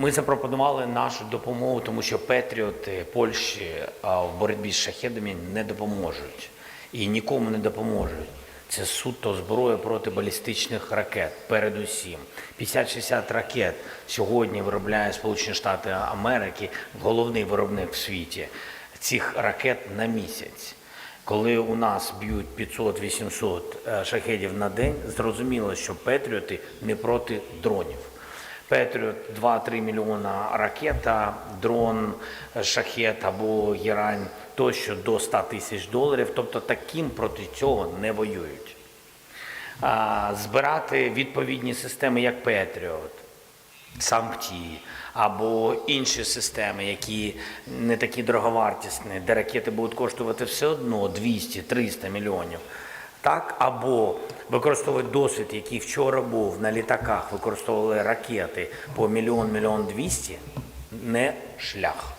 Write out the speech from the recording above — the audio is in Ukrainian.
Ми запропонували нашу допомогу, тому що Петріоти Польщі в боротьбі з шахедами не допоможуть і нікому не допоможуть. Це суто зброя проти балістичних ракет, передусім. 50-60 ракет сьогодні виробляє Сполучені Штати Америки, головний виробник в світі цих ракет на місяць. Коли у нас б'ють 500-800 е, шахедів на день, зрозуміло, що Петріоти не проти дронів. Петріот 2-3 мільйона ракета, дрон, шахет або герань тощо до 100 тисяч доларів. Тобто таким проти цього не воюють. Збирати відповідні системи, як Петріот, сампті або інші системи, які не такі дороговартісні, де ракети будуть коштувати все одно 200-300 мільйонів. Так, або використовувати досвід, який вчора був на літаках, використовували ракети по мільйон, мільйон двісті, не шлях.